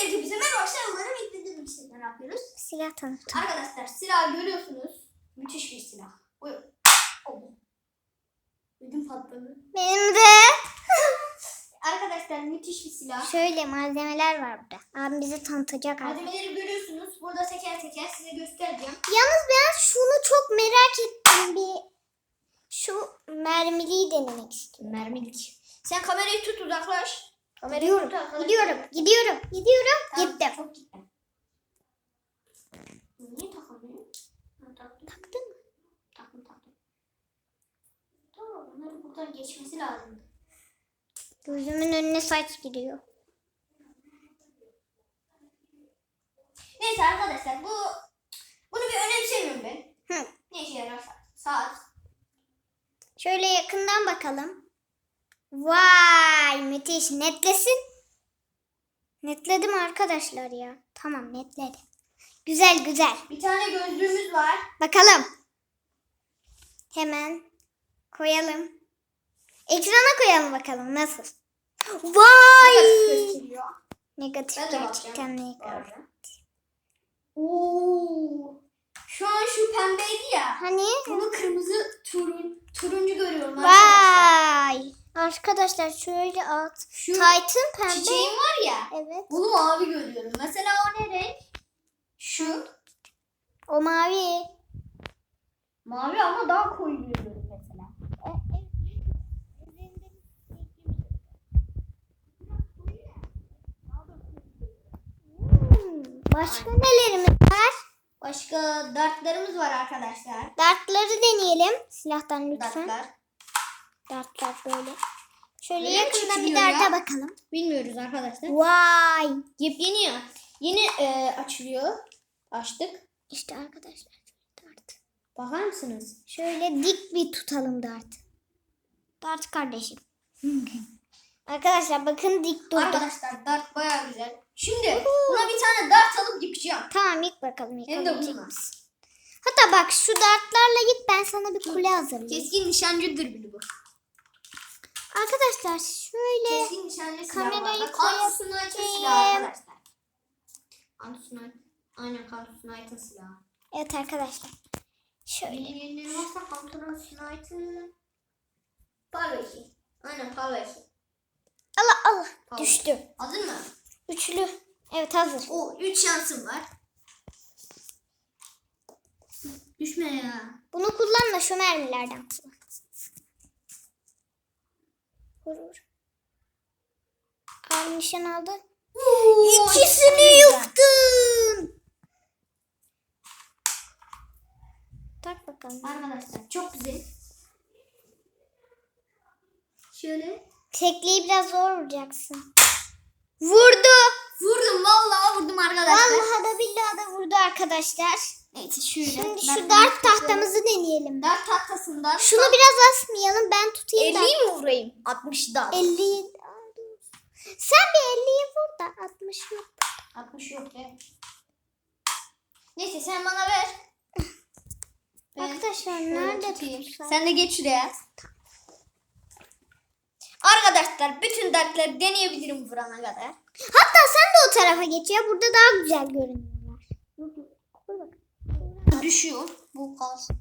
hepinize merhaba arkadaşlar. Umarım izlediğiniz ne yapıyoruz? Silah tanıtım. Arkadaşlar silah görüyorsunuz. Müthiş bir silah. Buyurun. Ödüm patladı. Benim de. Arkadaşlar müthiş bir silah. Şöyle malzemeler var burada. Abim bize tanıtacak abi. Malzemeleri görüyorsunuz. Burada teker teker size göstereceğim. Yalnız ben şunu çok merak ettim. Bir şu mermiliyi denemek istiyorum. Mermilik. Sen kamerayı tut uzaklaş. Kamerayı Gidiyorum, tut arkadaşlar. gidiyorum, gidiyorum, gidiyorum, Tamam, gittim. Çok gittim. Niye takamıyorsun? Ha, taktım. Taktın mı? Taktım taktım. Tamam bunların buradan geçmesi lazım. Gözümün önüne saç giriyor. Neyse arkadaşlar bu bunu bir önemsemiyorum ben. Hı. Ne işe yarar? Saat. Şöyle yakından bakalım. Vay müthiş. Netlesin. Netledim arkadaşlar ya. Tamam netledi. Güzel güzel. Bir tane gözlüğümüz var. Bakalım. Hemen koyalım. Ekrana koyalım bakalım nasıl. Vay. Negatif Ben gerçekten negatif. Oo. Şu an şu pembeydi ya. Hani? Bunu kırmızı turun, turuncu görüyorum. Vay. Arkadaşlar şöyle at. Şu Titan pembe. çiçeğim var ya. Evet. Bunu mavi görüyorum. Mesela o ne renk? Şu. O mavi. Mavi ama daha koyu görüyorum mesela. Hmm, Başka nelerimiz var? Başka dartlarımız var arkadaşlar. Dartları deneyelim. Silahtan lütfen. Dartlar. Dartlar böyle. Şöyle Böyle yakından bir çıkıyor darta ya. bakalım. Bilmiyoruz arkadaşlar. Vay. Yepyeni ya. Yeni e, açılıyor. Açtık. İşte arkadaşlar. Dart. Bakar mısınız? Şöyle dik bir tutalım dart. Dart kardeşim. arkadaşlar bakın dik durdu. Arkadaşlar dart baya güzel. Şimdi buna bir tane dart alıp yıkacağım. Tamam ilk bakalım Hem de yıkabilecek bununla. misin? Hatta bak şu dartlarla git ben sana bir kule hazırlayayım. Keskin nişancı dürbünü bu. Arkadaşlar şöyle Keskin nişancı silah Kamerayı var. Bak, koyayım. Antus Knight'ın silahı arkadaşlar. Antus Knight. Aynen Antus Knight'ın silahı. evet arkadaşlar. Şöyle yenilerim varsa Antus Knight'ın Palveki. Aynen Palveki. Allah Allah düştü. Hazır mı? Üçlü. Evet hazır. O 3 şansım var. Düşme ya. Bunu kullanma şu mermilerden kullan. Vur vur. Abi nişan aldı. İkisini yıktın. Tak bakalım. Arkadaşlar çok güzel. Şöyle. Tekliği biraz zor vuracaksın. Vurdu. Vurdum vallahi vurdum arkadaşlar. Vallahi da billahi da vurdu arkadaşlar. Neyse şöyle. Şimdi şu dart tahtamızı deneyelim. Dart tahtasından Şunu biraz asmayalım ben tutayım da. 50'yi mi vurayım? 60 da. 50'yi. Sen bir 50'yi vur da 60 yok. 60 yok be. Neyse sen bana ver. Ben Arkadaşlar nerede tutayım. Sen de geç şuraya. Arkadaşlar bütün dartları deneyebilirim vurana kadar. Hatta sen de o tarafa geç ya. Burada daha güzel görünüyorlar. Düşüyor. Bu kalsın.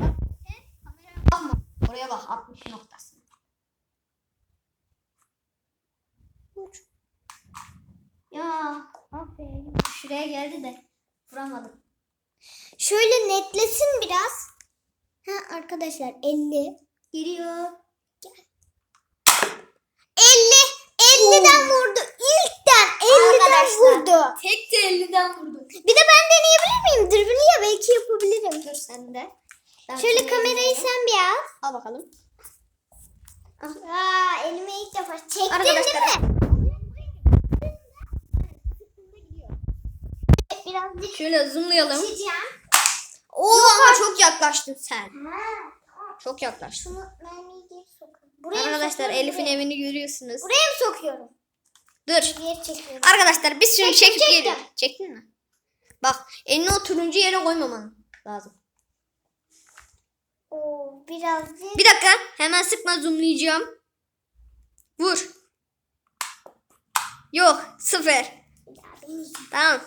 Bak, sen kameraya bakma. Oraya bak 60 noktası. Vur. Ya aferin. Şuraya geldi de vuramadım. Şöyle netlesin biraz. Ha arkadaşlar 50. Geliyor. 50. 50'den vurdu. İlkten 50'den Arkadaşlar. vurdu. Tek de 50'den vurdum. Bir de ben deneyebilir miyim? Dürbünü ya belki yapabilirim. Dur sen de. Ben Şöyle kamerayı sen bir al. Al bakalım. Aa elime ilk defa çektin Arkadaşlar. değil mi? Birazcık Şöyle zoomlayalım. Oo ama çok yaklaştın sen. Ha, Çok yaklaştın. şunu mermiyi geri sokalım. Buraya mı Arkadaşlar sokuyorum, Elif'in buraya? evini görüyorsunuz. Buraya mı sokuyorum? Dur. Geri çekiyorum. Arkadaşlar biz şunu Çektim, çekip çektim. geliyoruz. Çektin mi? Bak elini o turuncu yere koymaman lazım. Oo, birazcık. Bir dakika hemen sıkma zoomlayacağım. Vur. Yok sıfır. Tamam.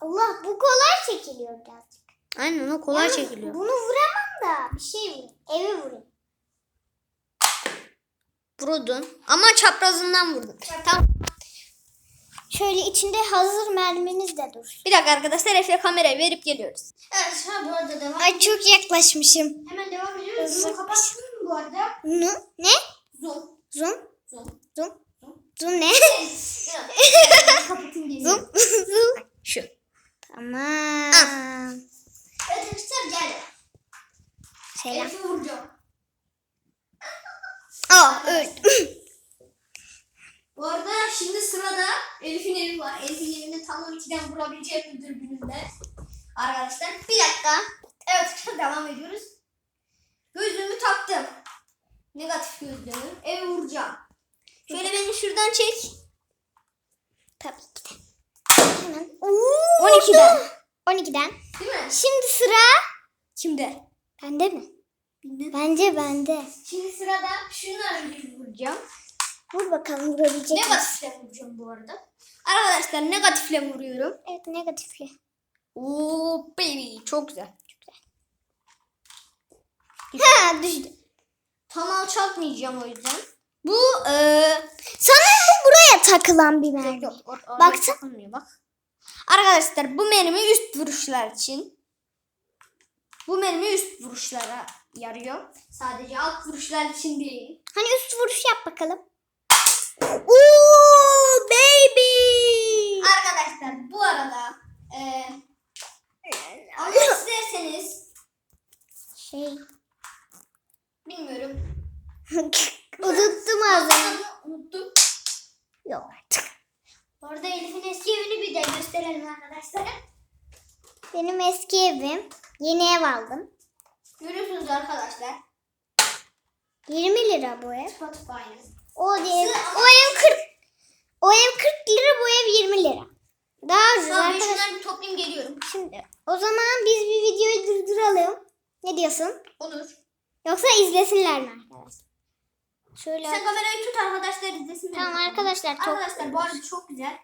Allah bu kolay çekiliyor birazcık. Aynen o kolay Yalnız çekiliyor. Bunu vuramam da bir şey vurayım. Evi vurayım. Vurdun. Ama çaprazından vurdun. Tamam. Şöyle içinde hazır merminiz de dur. Bir dakika arkadaşlar Efe kamerayı verip geliyoruz. Evet şu an bu arada devam. Ay çok yaklaşmışım. Hemen devam ediyoruz. Bunu kapattın mı bu arada? Ne? Ne? Zoom. Zoom? Zoom. Zoom? Zoom ne? Kapatın. Zoom? Zoom. Şu. Tamam. Evet arkadaşlar gel. Selam. Elif'i vuracağım. Aa öldüm. Bu arada şimdi sırada Elif'in evi var. Elif'in evini tam 12'den vurabileceğim bir dürbününde. Arkadaşlar bir dakika. Evet devam ediyoruz. Gözlüğümü taktım. Negatif gözlüğümü. Evi vuracağım. Şöyle beni şuradan çek. Tabii ki de. Hemen. Oo, 12'den. 12'den. Değil mi? Şimdi sıra Kimde? bende mi? Bence bende. Şimdi sırada şunları vuracağım. Vur bakalım vurabilecek misin? Negatifle vuracağım bu arada. Arkadaşlar negatifle vuruyorum. Evet negatifli. Oo baby çok güzel. Ha düştü. Tam alçaltmayacağım o yüzden. Bu eee Sanırım bu buraya takılan bir Yok mermi. yok. Or- oraya Baksana. takılmıyor, bak. Arkadaşlar bu mermi üst vuruşlar için. Bu mermi üst vuruşlara yarıyor. Sadece alt vuruşlar için değil. Hani üst vuruş yap bakalım. Oo baby. Arkadaşlar bu arada e, almak isterseniz Şey. bilmiyorum. Unuttum ağzını. Unuttum. Yok artık. Orada Elif'in eski evini bir de gösterelim arkadaşlar. Benim eski evim. Yeni ev aldım. Görüyorsunuz arkadaşlar. 20 lira bu ev. Spotify'ın. O ev, o ev 40. O ev 40 lira, bu ev 20 lira. Daha ucuz Tamam ben şunları bir toplayayım geliyorum. Şimdi o zaman biz bir videoyu durduralım. Ne diyorsun? Olur. Yoksa izlesinler mi arkadaşlar? Şöyle. Sen kamerayı tut arkadaşlar izlesin. Tamam arkadaşlar çok Arkadaşlar bu arada çok güzel.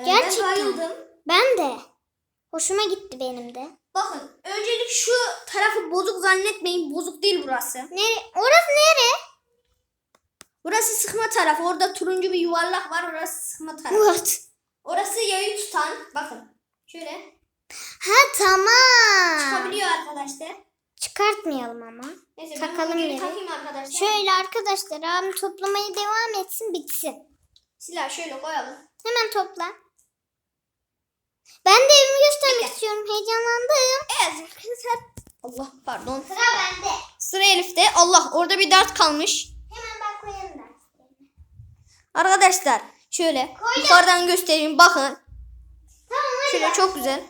Ee, Gerçekten. Ben bayıldım. ben de. Hoşuma gitti benim de. Bakın öncelik şu tarafı bozuk zannetmeyin. Bozuk değil burası. Ne? Orası nere? Burası sıkma tarafı. Orada turuncu bir yuvarlak var. Orası sıkma tarafı. What? Orası yayı tutan. Bakın. Şöyle. Ha tamam. Çıkabiliyor arkadaşlar. Çıkartmayalım ama. Neyse Takalım yere. takayım arkadaşlar. Şöyle arkadaşlar abim toplamaya devam etsin bitsin. Silah şöyle koyalım. Hemen topla. Ben de evimi göstermek istiyorum. Heyecanlandım. Evet arkadaşlar. Allah pardon. Sıra bende. Sıra Elif'te. Allah orada bir dart kalmış. Hemen ben koyarım da. Arkadaşlar şöyle Koydum. yukarıdan göstereyim bakın. Tamam hadi Şöyle bak. çok güzel.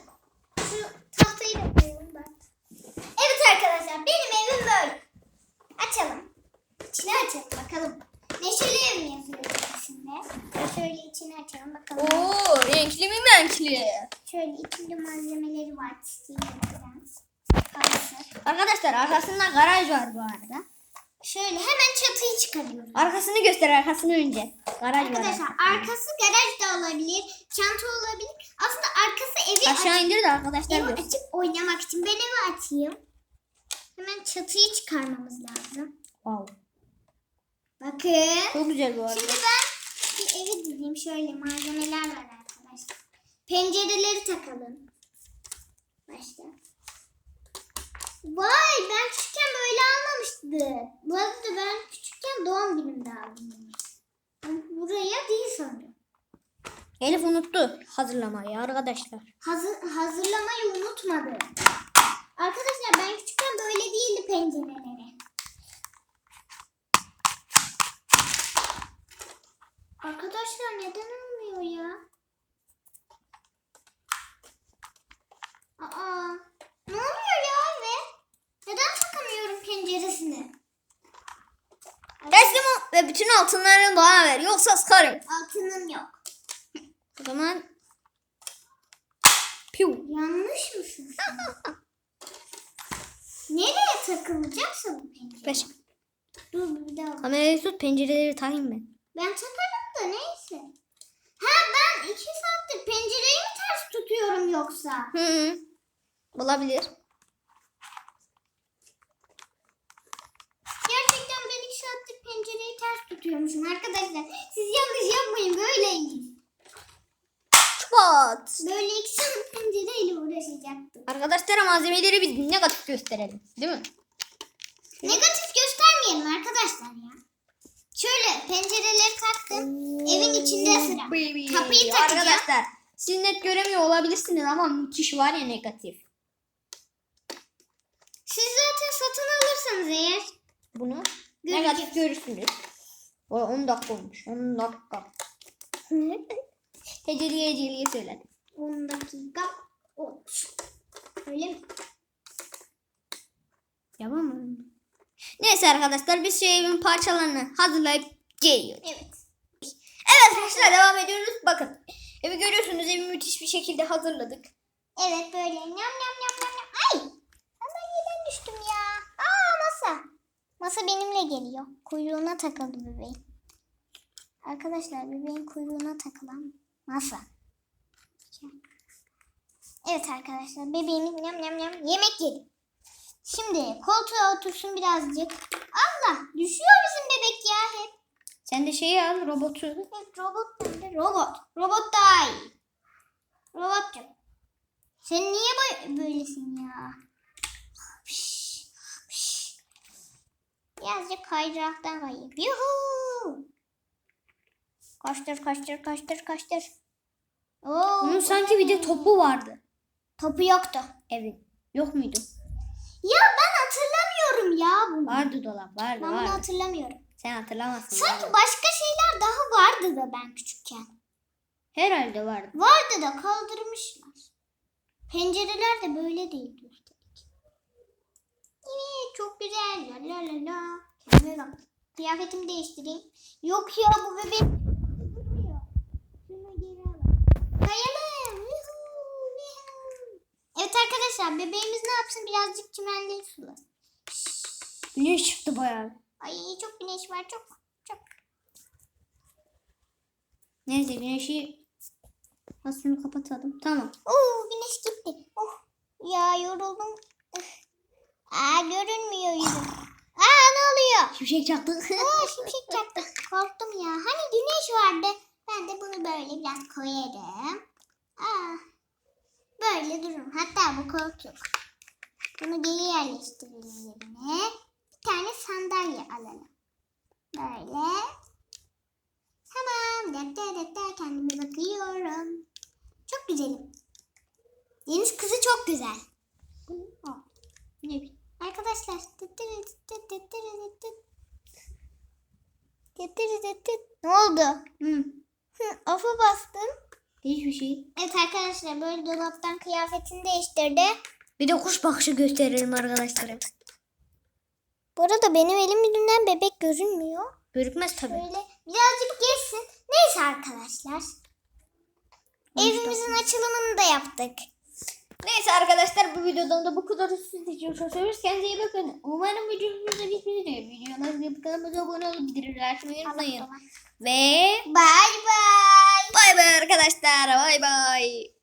Şu tahtayı da koyalım ben. Evet arkadaşlar benim evim böyle. Açalım. İçini açalım bakalım. Neşeli ev mi yazıyor içinde? Şöyle içini açalım bakalım. Oo renkli mi renkli? Şöyle içinde malzemeleri var. Çiçeği. Kalsın. Arkadaşlar arkasında garaj var bu arada. Şöyle hemen çatıyı çıkarıyoruz. Arkasını göster arkasını önce. Garaj var. Arkadaşlar arkası garaj da olabilir. Çanta olabilir. Aslında arkası evi Aşağı aç- indir de arkadaşlar evi görsün. açıp oynamak için. Ben evi açayım. Hemen çatıyı çıkarmamız lazım. Wow. Bakın. Çok güzel bu arada. Şimdi ben bir evi dizeyim. Şöyle malzemeler var arkadaşlar. Pencereleri takalım. Vay ben küçükken böyle almamıştım. Bu arada ben küçükken doğum günümde aldım. Buraya değil sanırım. Elif unuttu hazırlamayı arkadaşlar. Hazır, hazırlamayı unutmadı. Arkadaşlar ben küçükken böyle değildi pencereleri. Arkadaşlar neden olmuyor ya? Bütün altınlarını bana ver. Yoksa sıkarım. Altınım yok. O zaman... Piu. Yanlış mısın? Nereye takılacaksın bu pencere? Beş. Dur bir daha. Kamerayı tut pencereleri takayım ben. Ben takarım da neyse. Ha ben iki saattir pencereyi mi ters tutuyorum yoksa? Hı hı. Olabilir. Saattir pencereyi ters tutuyormuşum arkadaşlar. Siz yanlış yapmayın böyleymiş. Çupat. Böyle iki saat pencereyle uğraşacaktım. Arkadaşlara malzemeleri bir negatif gösterelim. Değil mi? Negatif göstermeyelim arkadaşlar ya. Şöyle pencereleri taktım. Evin içinde sıra. Baby. Kapıyı takacağım. Arkadaşlar siz net göremiyor olabilirsiniz ama müthiş var ya negatif. Siz zaten satın alırsanız eğer Bunu Göreceğiz. görürsünüz. O 10 dakika olmuş. 10 dakika. Heceliye heceliye söyledim. 10 dakika olmuş. Öyle mi? Yapamam. Neyse arkadaşlar biz şu evin parçalarını hazırlayıp geliyoruz. Evet. Evet arkadaşlar devam ediyoruz. Bakın evi görüyorsunuz evi müthiş bir şekilde hazırladık. Evet böyle nyam nyam nyam nyam. Ay! Sandalyeden düştüm ya. Aa masa. Masa benimle geliyor. Kuyruğuna takıldı bebeğin. Arkadaşlar bebeğin kuyruğuna takılan masa. Evet arkadaşlar bebeğimiz nyam nyam nyam yemek yedi. Şimdi koltuğa otursun birazcık. Allah düşüyor bizim bebek ya hep. Sen de şeyi al robotu. Evet, robot nerede? Robot. Robot daha iyi. Robotcum. Sen niye böyle, böylesin ya? Birazcık kaydıraktan kayayım. Yuhu. Koştur koştur koştur koştur. Oo, Bunun sanki bir de topu vardı. topu yoktu. Evin. Yok muydu? Ya ben hatırlamıyorum ya bunu. Vardı dolap vardı Ben bunu vardı. hatırlamıyorum. Sen hatırlamazsın. Sanki vardı. başka şeyler daha vardı da ben küçükken. Herhalde vardı. Vardı da kaldırmışlar. Pencereler de böyle. Evet çok güzel. La la la la. Kendime. Kıyafetimi değiştireyim. Yok ya bu bebek durmuyor. Şunu geri alalım. Kayalım. Evet arkadaşlar bebeğimiz ne yapsın? Birazcık çimenleri sulasın. Güneş çıktı bayağı. Ay çok güneş var çok. Çok. Neyse güneşi aslında kapatalım. Tamam. Oo güneş gitti. Oh ya yoruldum. Aa görünmüyor yüzüm. Aa ne oluyor? Şimşek çaktı. Aa şimşek çaktı. Korktum ya. Hani güneş vardı. Ben de bunu böyle biraz koyarım. Aa böyle dururum. Hatta bu koltuk. Bunu geri yerleştirelim yerine. Bir tane sandalye alalım. Böyle. Tamam. Defter defter kendime bakıyorum. Çok güzelim. Deniz kızı çok güzel. Ne bileyim. Arkadaşlar. Ne oldu? Hı. Hı, Ofa bastın. Hiçbir şey. Evet arkadaşlar böyle dolaptan kıyafetini değiştirdi. Bir de kuş bakışı gösterelim arkadaşlara. Bu arada benim elim yüzünden bebek görünmüyor. Görükmez tabii. Böyle birazcık geçsin. Neyse arkadaşlar. Evimizin açılımını da yaptık. Neyse arkadaşlar bu videodan da bu kadar siz de çok seviyoruz. Kendinize iyi bakın. Umarım videomuzda bitmedi. Videolarımıza kanalımıza abone olup bildirimleri açmayı unutmayın. Ve Bye bye. bay bay arkadaşlar. Bay bay.